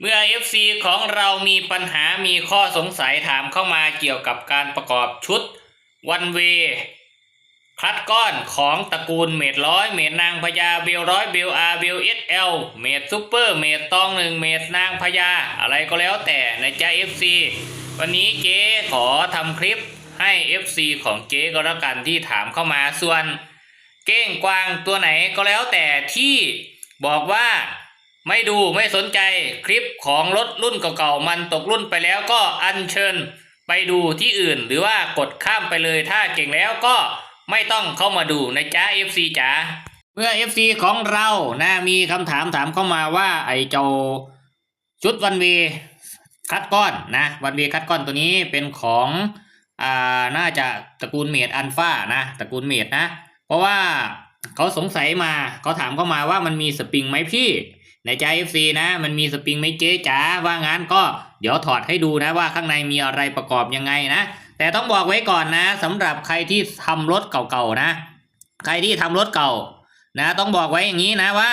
เมื่อ FC ของเรามีปัญหามีข้อสงสัยถามเข้ามาเกี่ยวกับการประกอบชุดวันเวคัดก้อนของตระกูลเมดร้อยเมดนางพญาเบลร้อยเบลอาเบลเอสเอลเมดซูเปอร์เมดตองหนึ่งเมดนางพญาอะไรก็แล้วแต่นะจ๊ะ FC วันนี้เจ๊ขอทำคลิปให้ FC ของเจ๊ก็แล้วกันที่ถามเข้ามาส่วน เก้งกวางตัวไหนก็แล้วแต่ที่บอกว่า ไม่ดูไม่สนใจคลิปของรถรุ่นเก่าๆมันตกรุ่นไปแล้วก็อัญเชิญไปดูที่อื่นหรือว่ากดข้ามไปเลยถ้าเก่งแล้วก็ไม่ต้องเข้ามาดูนะจ๊ะ FC จ๋าเมื่อ FC ของเรานะมีคำถามถามเข้ามาว่าไอ้เจ้าชุดวันเวคัดก้อนนะวันเวคัดก้อนตัวนี้เป็นของอ่าน่าจะตระกูลเมดอัลฟานะตระกูลเมดนะ เพราะว่าเขาสงสัยมาเขาถามเข้ามาว่ามันมีสปริงไหมพี่ ในใจ FC นะ มันมีสปริงไหมเจ๊จ๋าว่างั้นก็เดี๋ยวถอดให้ดูนะว่าข้างในมีอะไรประกอบยังไงนะ แต่ต้องบอกไว้ก่อนนะสำหรับใครที่ทำรถเก่าๆนะ ใครที่ทำรถเก่านะ ต้องบอกไว้อย่างนี้นะว่า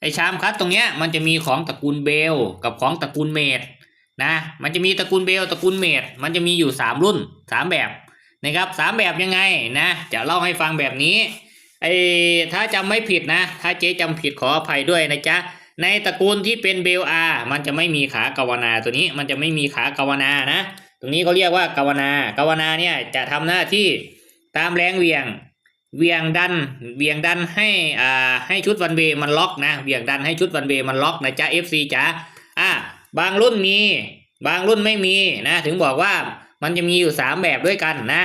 ไอชามคัดตรงเนี้ยมันจะมีของตระกูลเบลกับของตระกูลเมดนะ มันจะมีตระกูลเบลตระกูลเมดมันจะมีอยู่สามรุ่นสามแบบนะครับสามแบบยังไงนะจะเล่าให้ฟังแบบนี้ไอ้ถ้าจำไม่ผิดนะ ถ้าเจ๊จำผิดขออภัยด้วยนะจ๊ะ ในตระกูลที่เป็นเบลอามันจะไม่มีขากาวนาตัวนี้มันจะไม่มีขากาวนานะ ตรงนี้เขาเรียกว่ากาวนากาวนาเนี่ยจะทำหน้าที่ตามแรงเวียงเวียงดันเวียงดันให้อ่าให้ชุดวันเวมันล็อกนะเวียงดันให้ชุดวันเวมันล็อกนะจ๊ะ FC จ๋าอะบางรุ่นมี บางรุ่นไม่มีนะ ถึงบอกว่ามันจะมีอยู่สามแบบด้วยกันนะ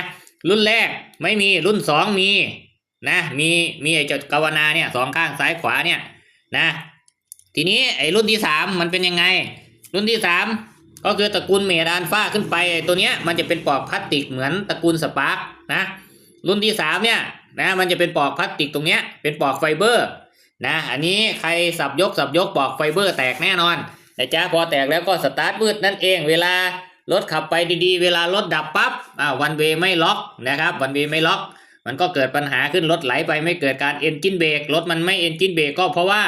รุ่นแรกไม่มีรุ่นสองมีนะมีมีไอ้เจ้ากาวนาเนี่ยสองข้างซ้ายขวาเนี่ยนะ ทีนี้ไอ้รุ่นที่สามมันเป็นยังไง รุ่นที่สามก็คือตระกูลเมดอัลฟาขึ้นไปไอ้ตัวเนี้ยมันจะเป็นปลอกพลาสติกเหมือนตระกูลสปาร์กนะรุ่นที่สามเนี่ยนะมันจะเป็นปลอกพลาสติกตรงเนี้ยเป็นปลอกไฟเบอร์นะอันนี้ใครสับยกสับยกปลอกไฟเบอร์แตกแน่นอนแต่จ้าพอแตกแล้วก็สตาร์ทมืดนั่นเองเวลารถขับไปดีๆ เวลารถดับปั๊บอ่าวันเวไม่ล็อกนะครับวันเวไม่ล็อก มันก็เกิดปัญหาขึ้นรถไหลไปไม่เกิดการเอนจินเบรกรถมันไม่เอนจินเบรกก็เพราะว่า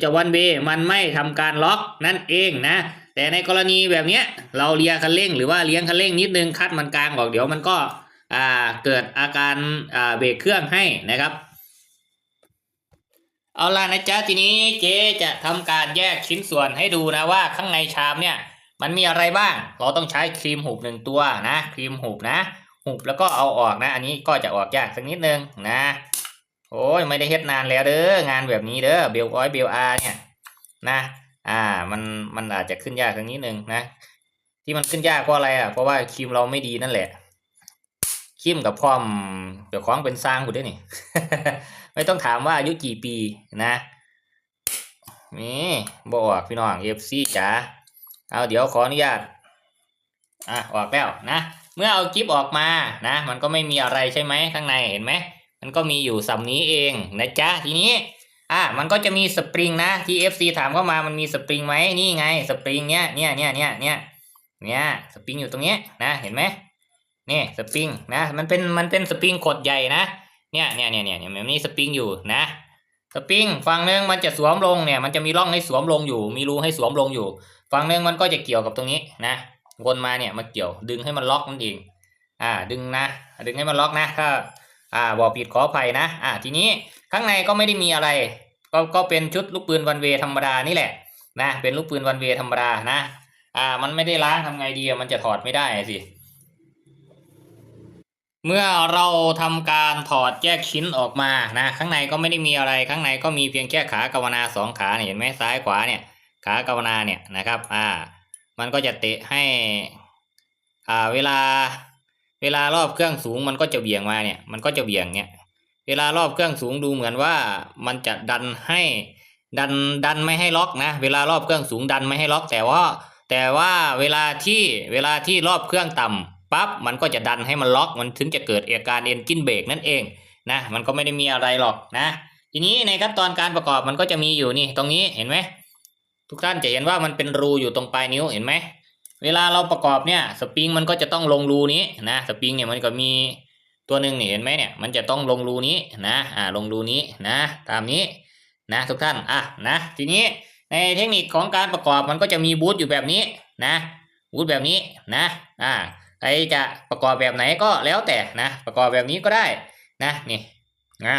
เจ้าวันเวมันไม่ทำการล็อกนั่นเองนะ แต่ในกรณีแบบเนี้ยเราเลียคันเร่งหรือว่าเลี้ยงคันเร่งนิดนึงคัดมันกลางออกเดี๋ยวมันก็อ่าเกิดอาการอ่าเบรกเครื่องให้นะครับ เอาล่ะนะจ๊ะทีนี้เจ๊จะทำการแยกชิ้นส่วนให้ดูนะว่าข้างในชามเนี่ยมันมีอะไรบ้าง เราต้องใช้ครีมหูบหนึ่งตัวนะครีมหูบนะหุบแล้วก็เอาออกนะ อันนี้ก็จะออกยากสักนิดนึงนะ โอ้ยไม่ได้เฮ็ดนานแล้วเด้องานแบบนี้เด้อเบลออยเบลอาเนี่ยนะอ่ามันมันอาจจะขึ้นยากสักนิดนึงนะ ที่มันขึ้นยากเพราะอะไรอะเพราะว่าครีมเราไม่ดีนั่นแหละครีมกับพร้อมเดี๋ยวของเป็นสร้างกูด้วยนี่ไม่ต้องถามว่าอายุกี่ปีนะนี่บอกพี่น้องเอฟซีจ๋าเอาเดี๋ยวขออนุญาตอะออกแล้วนะ เมื่อเอากิฟออกมานะ มันก็ไม่มีอะไรใช่ไหมข้างในเห็นไหม มันก็มีอยู่สำนี้เองนะจ๊ะทีนี้อะมันก็จะมีสปริงนะที่ FC ถามเข้ามามันมีสปริงไหมนี่ไงสปริงเนี้ยเนี่ยเนี่ยเนี่ยเนี่ยเนี่ยสปริงอยู่ตรงเนี้ยนะเห็นไหมนี่สปริงนะมันเป็นมันเป็นสปริงขดใหญ่นะเนี่ยเนี่ยเนี่ยเนี่ยมันมีสปริงอยู่นะสปริงฝั่งหนึ่งมันจะสวมลงเนี่ยมันจะมีร่องให้สวมลงอยู่ มีรูให้สวมลงอยู่ฝั่งหนึ่งมันก็จะเกี่ยวกับตรงนี้นะวนมาเนี่ยมาเกี่ยวดึงให้มันล็อกนั่นเองอ่าดึงนะ ดึงให้มันล็อกนะถ้า อ่าบอกผิดขออภัยนะอ่าทีนี้ข้างในก็ไม่ได้มีอะไร ก็ก็เป็นชุดลูกปืนวันเวธรรมดานี่แหละนะเป็นลูกปืนวันเวธรรมดานะอ่ามันไม่ได้ล้างทำไงดีมันจะถอดไม่ได้สิเมื่อเราทำการถอดแยกชิ้นออกมานะข้างในก็ไม่ได้มีอะไรข้างในก็มีเพียงแค่ขากาวนาสองขาเนี่ยเห็นไหมซ้ายขวาเนี่ยขากาวนาเนี่ยนะครับอ่ามันก็จะเตะให้อ่าเวลา เวลารอบเครื่องสูงมันก็จะเบี่ยงมาเนี่ย มันก็จะเบี่ยงเนี่ย เวลารอบเครื่องสูงดูเหมือนว่ามันจะดันให้ดันดันไม่ให้ล็อกนะ เวลารอบเครื่องสูงดันไม่ให้ล็อก แต่ว่าแต่ว่าเวลาที่เวลาที่รอบเครื่องต่ำปั๊บมันก็จะดันให้มันล็อก มันถึงจะเกิดอาการเอนจินเบรกนั่นเองนะมันก็ไม่ได้มีอะไรหรอกนะ ทีนี้ในขั้นตอนการประกอบมันก็จะมีอยู่นี่ตรงนี้เห็นไหมทุกท่านจะเห็นว่ามันเป็นรูอยู่ตรงปลายนิ้วเห็นไหม เวลาเราประกอบเนี่ยสปริงมันก็จะต้องลงรูนี้นะสปริงเนี่ยมันก็มีตัวหนึ่งนี่เห็นไหมเนี่ยมันจะต้องลงรูนี้นะอ่าลงรูนี้นะตามนี้นะทุกท่านอะนะทีนี้ในเทคนิคของการประกอบมันก็จะมีบูธอยู่แบบนี้นะบูธแบบนี้นะอ่าใครจะประกอบแบบไหนก็แล้วแต่นะประกอบแบบนี้ก็ได้นะนี่นะ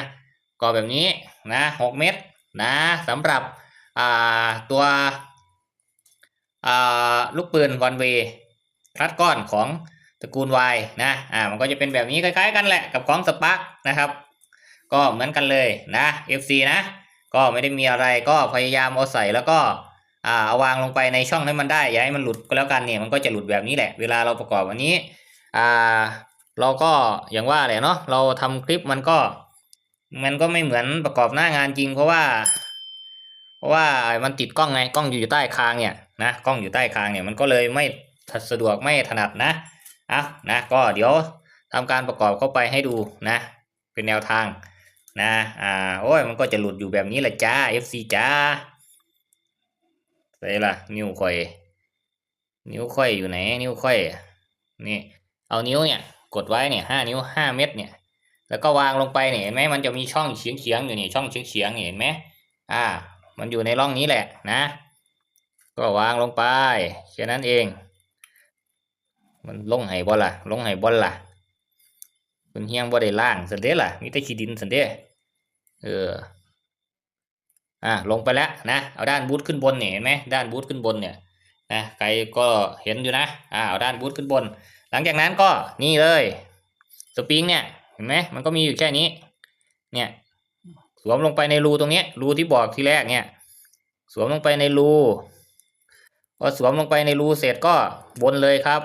ประกอบแบบนี้นะหกเม็ดนะสำหรับอ่าตัว ลูกปืนวันเวคลัดก้อนของตระกูล Y นะอ่ามันก็จะเป็นแบบนี้คล้ายๆ กันแหละกับของสปาร์กนะครับ ก็เหมือนกันเลยนะ FC นะ ก็ไม่ได้มีอะไรก็พยายามเอาใส่แล้วก็อ่าเอาวางลงไปในช่องให้มันได้อย่าให้มันหลุดก็แล้วกันเนี่ยมันก็จะหลุดแบบนี้แหละ เวลาเราประกอบอันนี้อ่าเราก็อย่างว่าแหละเนาะเราทำคลิปมันก็ มันก็ไม่เหมือนประกอบหน้างานจริงเพราะว่า เพราะว่ามันติดกล้องไงกล้องอยู่ใต้คางเนี่ยนะกล้องอยู่ใต้คางเนี่ยมันก็เลยไม่สะดวกไม่ถนัดนะอะนะก็เดี๋ยวทำการประกอบเข้าไปให้ดูนะ เป็นแนวทางนะอ่าโอ้ยมันก็จะหลุดอยู่แบบนี้แหละจ้า FC จ้าใส่ละนิ้วค่อย นิ้วค่อยอยู่ไหน นิ้วค่อยนี่เอานิ้วเนี่ยกดไว้เนี่ยห้านิ้วห้าเม็ดเนี่ย แล้วก็วางลงไปเนี่ยเห็นไหมมันจะมีช่องเฉียงเฉียงอยู่นี่ช่องเฉียงเฉียงเห็นไหมอ่า มันอยู่ในร่องนี้แหละนะ ก็วางลงไปแค่นั้นเอง มันลงไห้บ่ล่ะ ลงไห้บ่ล่ะเป็นเฮียงบ่ได้ล่างสันเดล่ะมีแต่ขี้ดินสันเดเอออะลงไปแล้วนะเอาด้านบูทขึ้นบนเนี่ยเห็นไหมด้านบูทขึ้นบนเนี่ยนะใครก็เห็นอยู่นะอ่าเอาด้านบูทขึ้นบน หลังจากนั้นก็นี่เลยสปริงเนี่ยเห็นไหมมันก็มีอยู่แค่นี้ เนี่ย สวมลงไปในรูตรงนี้รูที่บอกที่แรกเนี่ย สวมลงไปในรูพอสวมลงไปในรูเสร็จก็บนเลยครับ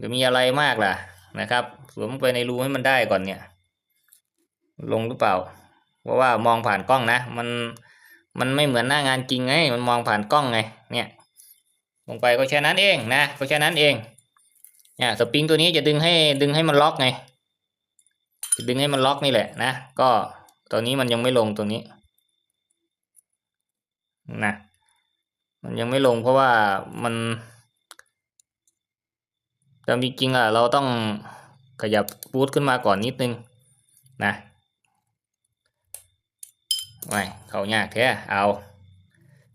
จะมีอะไรมากล่ะนะครับ สวมลงไปในรูให้มันได้ก่อนเนี่ย ลงหรือเปล่า เพราะว่ามองผ่านกล้องนะ มันมันไม่เหมือนหน้างานจริงไง มันมองผ่านกล้องไง เนี่ย ลงไปก็แค่นั้นเองนะก็แค่นั้นเอง เนี่ยสปริงตัวนี้จะดึงให้ดึงให้มันล็อกไง จะดึงให้มันล็อกนี่แหละนะ ก็ ตอนนี้มันยังไม่ลงตัวนี้นะมันยังไม่ลงเพราะว่ามันแต่จริงๆอะเราต้องขยับบูทขึ้นมาก่อนนิดนึงนะไม่เขายากแท้เอา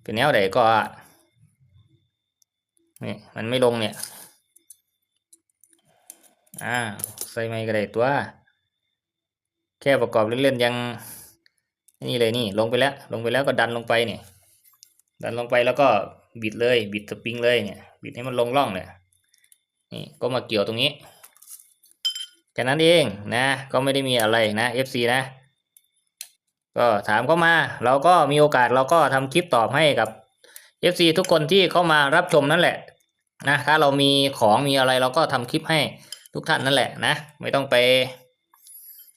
เป็นแนวใดก็นี่มันไม่ลงเนี่ยอ่าใส่ไม่ก็ได้ตัว แค่ประกอบเล่นๆยังนี่เลยนี่ลงไปแล้ว ลงไปแล้วก็ดันลงไปเนี่ยดันลงไปแล้วก็บิดเลยบิดสปริงเลยเนี่ยบิดให้มันลงร่องเนี่ยนี่ก็มาเกี่ยวตรงนี้แค่นั้นเองนะก็ไม่ได้มีอะไรนะ FC นะก็ถามเข้ามา เราก็มีโอกาสเราก็ทำคลิปตอบให้กับ FC ทุกคนที่เข้ามารับชมนั่นแหละนะถ้าเรามีของมีอะไรเราก็ทำคลิปให้ทุกท่านนั่นแหละนะ ไม่ต้องไป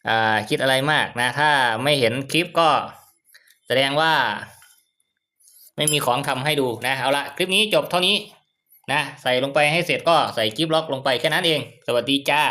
อ่าคิดอะไรมากนะ ถ้าไม่เห็นคลิปก็แสดงว่า ไม่มีของทำให้ดูนะเอาละคลิปนี้จบเท่านี้นะ ใส่ลงไปให้เสร็จก็ใส่กิฟล็อกลงไปแค่นั้นเอง สวัสดีจ้า